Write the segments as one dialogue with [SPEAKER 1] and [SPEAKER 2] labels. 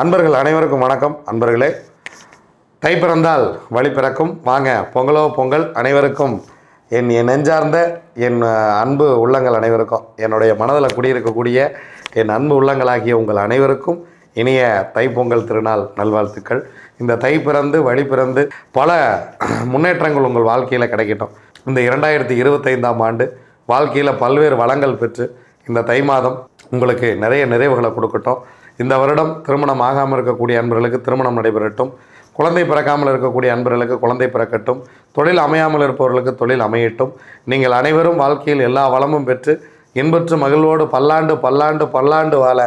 [SPEAKER 1] அன்பர்கள் அனைவருக்கும் வணக்கம். அன்பர்களே தை பிறந்தால் வழி பிறக்கும். வாங்க பொங்கலோ பொங்கல் அனைவருக்கும். என் என் நெஞ்சார்ந்த என் அன்பு உள்ளங்கள் அனைவருக்கும். என்னுடைய மனதில் குடியிருக்கக்கூடிய என் அன்பு உள்ளங்களாகிய உங்கள் அனைவருக்கும் இனிய தைப்பொங்கல் திருநாள் நல்வாழ்த்துக்கள். இந்த தை பிறந்து வழி பிறந்து பல முன்னேற்றங்கள் உங்கள் வாழ்க்கையில் கிடைக்கட்டும். இந்த இரண்டாயிரத்தி இருபத்தைந்தாம் ஆண்டு வாழ்க்கையில் பல்வேறு வளங்கள் பெற்று இந்த தை மாதம் உங்களுக்கு நிறைய நிறைவுகளை கொடுக்கட்டும். இந்த வருடம் திருமணம் ஆகாமல் இருக்கக்கூடிய அன்பர்களுக்கு திருமணம் நடைபெறட்டும். குழந்தை பிறக்காமல் இருக்கக்கூடிய அன்பர்களுக்கு குழந்தை பிறக்கட்டும். தொழில் அமையாமல் இருப்பவர்களுக்கு தொழில் அமையட்டும். நீங்கள் அனைவரும் வாழ்க்கையில் எல்லா வளமும் பெற்று இன்பற்று மகிழ்வோடு பல்லாண்டு பல்லாண்டு பல்லாண்டு வாழ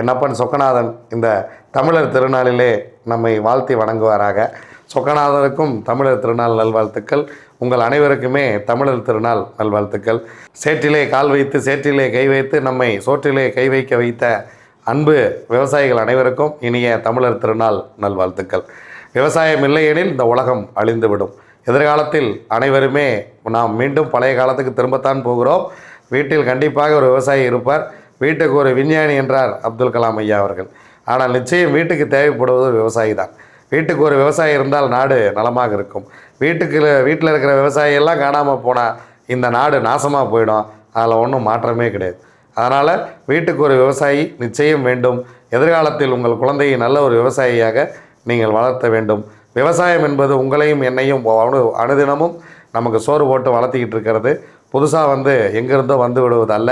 [SPEAKER 1] என்னப்பன் சொக்கநாதன் இந்த தமிழர் திருநாளிலே நம்மை வாழ்த்தி வணங்குவாராக. சொக்கநாதனுக்கும் தமிழர் திருநாள் நல்வாழ்த்துக்கள். உங்கள் அனைவருக்குமே தமிழர் திருநாள் நல்வாழ்த்துக்கள். சேற்றிலே கால் வைத்து சேற்றிலே கை வைத்து நம்மை சோற்றிலே கை வைக்க வைத்த அன்பு விவசாயிகள் அனைவருக்கும் இனிய தமிழர் திருநாள் நல்வாழ்த்துக்கள். விவசாயம் இல்லையெனில் இந்த உலகம் அழிந்துவிடும். எதிர்காலத்தில் அனைவருமே நாம் மீண்டும் பழைய காலத்துக்கு திரும்பத்தான் போகிறோம். வீட்டில் கண்டிப்பாக ஒரு விவசாயி இருப்பார். வீட்டுக்கு ஒரு விஞ்ஞானி என்றார் அப்துல் கலாம் ஐயா அவர்கள். ஆனால் நிச்சயம் வீட்டுக்கு தேவைப்படுவது ஒரு விவசாயி தான். வீட்டுக்கு ஒரு விவசாயி இருந்தால் நாடு நலமாக இருக்கும். வீட்டுக்கு வீட்டில் இருக்கிற விவசாயி எல்லாம் காணாமல் போனால் இந்த நாடு நாசமாக போயிடும். அதில் ஒன்றும் மாற்றமே கிடையாது. அதனால் வீட்டுக்கு ஒரு விவசாயி நிச்சயம் வேண்டும். எதிர்காலத்தில் உங்கள் குழந்தையை நல்ல ஒரு விவசாயியாக நீங்கள் வளர்த்த வேண்டும். விவசாயம் என்பது உங்களையும் என்னையும் அணு அனுதினமும் நமக்கு சோறு போட்டு வளர்த்திக்கிட்டு இருக்கிறது. புதுசாக வந்து எங்கேருந்தோ வந்து விடுவது அல்ல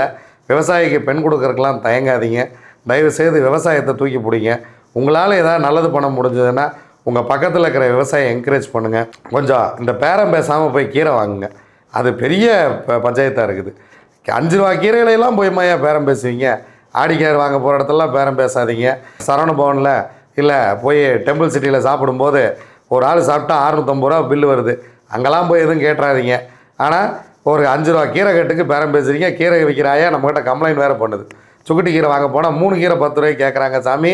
[SPEAKER 1] விவசாயிக்கு பெண் கொடுக்கறக்கெல்லாம் தயங்காதீங்க. தயவு செய்து விவசாயத்தை தூக்கி பிடிங்க. உங்களால் ஏதாவது நல்லது பண்ண முடிஞ்சதுன்னா உங்கள் பக்கத்தில் இருக்கிற விவசாயம் என்கரேஜ் பண்ணுங்கள் கொஞ்சம் இந்த பேரம் பேசாமல் போய் கீரை வாங்குங்க. அது பெரிய ப பஞ்சாயத்தாக இருக்குது. அஞ்சு ரூபா கீரைகளையெல்லாம் போய் மாயா பேரம் பேசுவீங்க? ஆடிக்கார் வாங்க போகிற இடத்துலலாம் பேரம் பேசாதீங்க. சரவண பவனில் இல்லை போய் டெம்பிள் சிட்டியில் சாப்பிடும்போது ஒரு ஆள் சாப்பிட்டா அறுநூத்தம்பது ரூபா பில்லு வருது. அங்கெல்லாம் போய் எதுவும் கேட்டுறாதீங்க. ஆனால் ஒரு அஞ்சு ரூபா கீரை கட்டுக்கு பேரம் பேசுகிறீங்க கீரை விற்கிறாயா? நம்மக்கிட்ட கம்ப்ளைண்ட் வேறு பண்ணுது. சுக்குட்டி கீரை வாங்க போனால் மூணு கீரை பத்து ரூபாய்க்கு கேட்குறாங்க சாமி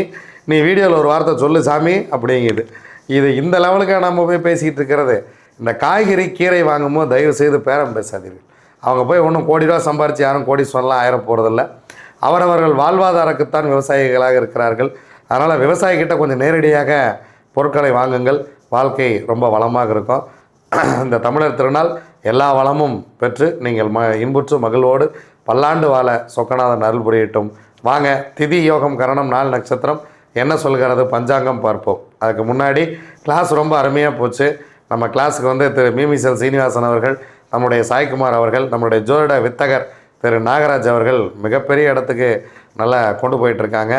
[SPEAKER 1] நீ வீடியோவில் ஒரு வார்த்தை சொல்லு சாமி அப்படிங்குது. இது இந்த லெவலுக்காக நம்ம போய் பேசிக்கிட்டு இருக்கிறது. இந்த காய்கறி கீரை வாங்கும்போது தயவு செய்து பேரம் பேசாதீர்கள். அவங்க போய் ஒன்றும் கோடி ரூபா சம்பாரித்து யாரும் கோடி சொல்லலாம் ஆயிரம் போகிறதில்ல அவரவர்கள் வாழ்வாதாரக்குத்தான் விவசாயிகளாக இருக்கிறார்கள். அதனால் விவசாயிகிட்ட கொஞ்சம் நேரடியாக பொருட்களை வாங்குங்கள். வாழ்க்கை ரொம்ப வளமாக இருக்கும். இந்த தமிழர் திருநாள் எல்லா வளமும் பெற்று நீங்கள் ம இன்புற்று மகிழ்வோடு பல்லாண்டு வாழ சொக்கநாதன் அருள் புரியட்டும். வாங்க திதி யோகம் கரணம் நாள் நட்சத்திரம். என்ன சொல்கிறது? பஞ்சாங்கம் பார்ப்போம். அதுக்கு முன்னாடி கிளாஸ் ரொம்ப அருமையாக போச்சு. நம்ம கிளாஸுக்கு வந்து திரு மீமிசல் சீனிவாசன் அவர்கள் நம்முடைய சாய்குமார் அவர்கள் நம்முடைய ஜோதிட வித்தகர் திரு நாகராஜ் அவர்கள் மிகப்பெரிய இடத்துக்கு நல்லா கொண்டு போயிட்டுருக்காங்க.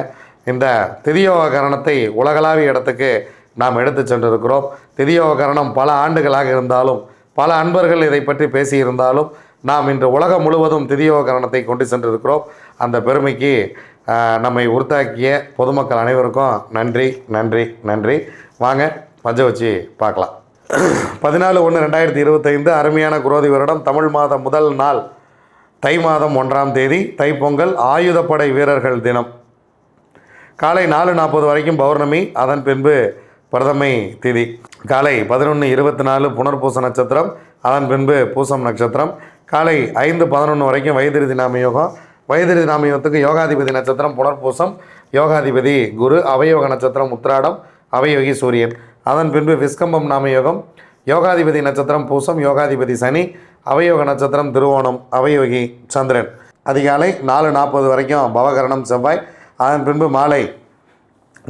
[SPEAKER 1] இந்த திதியோக கரணத்தை உலகளாவிய இடத்துக்கு நாம் எடுத்து சென்றிருக்கிறோம். திதியோக கரணம் பல ஆண்டுகளாக இருந்தாலும் பல அன்பர்கள் இதை பற்றி பேசியிருந்தாலும் நாம் இன்று உலகம் முழுவதும் திதியோக கரணத்தை கொண்டு சென்றிருக்கிறோம். அந்த பெருமைக்கு நம்மை உறுத்தாக்கிய பொதுமக்கள் அனைவருக்கும் நன்றி நன்றி நன்றி. வாங்க பஞ்ச வச்சு பார்க்கலாம். பதினாலு ஒன்று ரெண்டாயிரத்தி இருபத்தைந்து அருமையான குரோதி வருடம். தமிழ் மாதம் முதல் நாள். தை மாதம் ஒன்றாம் தேதி. தைப்பொங்கல் ஆயுதப்படை வீரர்கள் தினம். காலை நாலு நாற்பது வரைக்கும் பௌர்ணமி அதன் பின்பு பிரதமை திதி. காலை பதினொன்று இருபத்தி நாலு புனர்பூச நட்சத்திரம் அதன் பின்பு பூசம் நட்சத்திரம். காலை ஐந்து பதினொன்று வரைக்கும் வைத்திருதி நாம யோகம். வைத்திருதி நாம யோகத்துக்கு யோகாதிபதி நட்சத்திரம் புனர்பூசம் யோகாதிபதி குரு அவயோக நட்சத்திரம் உத்திராடம் அவயோகி சூரியன். அதன் பின்பு விஸ்கம்பம் நாம யோகம் யோகாதிபதி நட்சத்திரம் பூசம் யோகாதிபதி சனி அவயோக நட்சத்திரம் திருவோணம் அவயோகி சந்திரன். அதிகாலை நாலு நாற்பது வரைக்கும் பவகரணம் செவ்வாய் அதன் பின்பு மாலை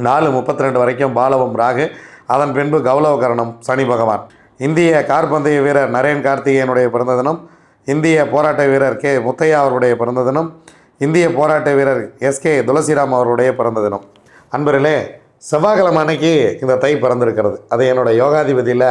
[SPEAKER 1] நாலு முப்பத்தி ரெண்டு வரைக்கும் பாலவம் ராகு அதன் பின்பு கௌலவகரணம் சனி பகவான். இந்திய கார்பந்தய வீரர் நரேன் கார்த்திகேயனுடைய பிறந்த தினம் இந்திய போராட்ட வீரர் கே. முத்தையா அவருடைய பிறந்த தினம் இந்திய போராட்ட வீரர் எஸ்கே துளசிராம் அவருடைய பிறந்த தினம். அன்பர்களே செவ்வாய்க்கிழமை அன்னைக்கு இந்த தை பிறந்திருக்கிறது. அது என்னோட யோகாதிபதியில்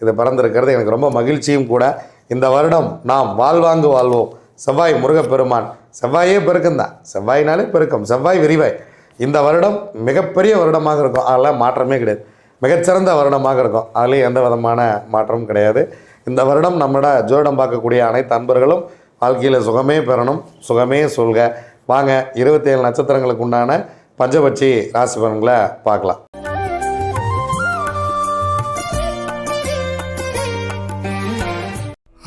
[SPEAKER 1] இது பிறந்திருக்கிறது. எனக்கு ரொம்ப மகிழ்ச்சியும் கூட. இந்த வருடம் நாம் வாழ்வாங்கு வாழ்வோம். செவ்வாய் முருகப்பெருமான். செவ்வாயே பெருக்கம்தான் செவ்வாயினாலே பெருக்கம். செவ்வாய் விரிவாய். இந்த வருடம் மிகப்பெரிய வருடமாக இருக்கும். அதெல்லாம் மாற்றமே கிடையாது. மிகச்சிறந்த வருடமாக இருக்கும். அதுலேயும் எந்த விதமான மாற்றமும் கிடையாது. இந்த வருடம் நம்மளோட ஜோடம் பார்க்கக்கூடிய அனைத்து அன்பர்களும் வாழ்க்கையில் சுகமே பெறணும். சுகமே சொல்க. வாங்க இருபத்தேழு நட்சத்திரங்களுக்கு உண்டான பஞ்சபட்சி ராசி பலன்களை பார்க்கலாம்.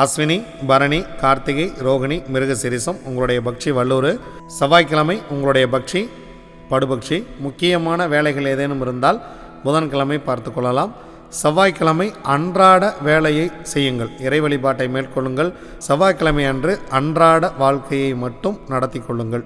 [SPEAKER 1] அஸ்வினி பரணி கார்த்திகை ரோகிணி மிருகசிரிசம் உங்களுடைய பக்ஷி வல்லூர் செவ்வாய்க்கிழமை உங்களுடைய பக்ஷி படுபக்ஷி முக்கியமான வேலைகள் ஏதேனும் இருந்தால் புதன்கிழமை பார்த்து கொள்ளலாம். செவ்வாய்க்கிழமை அன்றாட வேலையை செய்யுங்கள். இறை வழிபாட்டை மேற்கொள்ளுங்கள். செவ்வாய்க்கிழமை அன்று அன்றாட வாழ்க்கையை மட்டும் நடத்தி கொள்ளுங்கள்.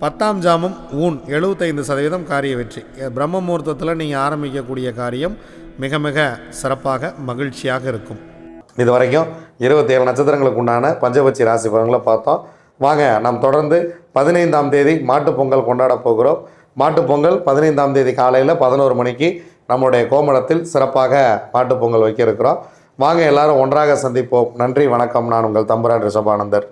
[SPEAKER 1] பத்தாம் ஜாமம் ஊன் எழுபத்தைந்து சதவீதம் காரிய வெற்றி. பிரம்ம முகூர்த்தத்தில் நீங்கள் ஆரம்பிக்கக்கூடிய காரியம் மிக மிக சிறப்பாக மகிழ்ச்சியாக இருக்கும்.
[SPEAKER 2] இது வரைக்கும் இருபத்தேழு நட்சத்திரங்களுக்கு உண்டான பஞ்சபட்சி ராசி பலன்களை பார்த்தோம். வாங்க நாம் தொடர்ந்து பதினைந்தாம் தேதி மாட்டுப் பொங்கல் கொண்டாட போகிறோம். மாட்டுப் பொங்கல் பதினைந்தாம் தேதி காலையில் பதினோரு மணிக்கு நம்முடைய கோமளத்தில் சிறப்பாக மாட்டுப் பொங்கல் வைக்க இருக்கிறோம். வாங்க எல்லாரும் ஒன்றாக சந்திப்போம். நன்றி வணக்கம். நான் உங்கள் தம்புரான் ரிஷபானந்தர்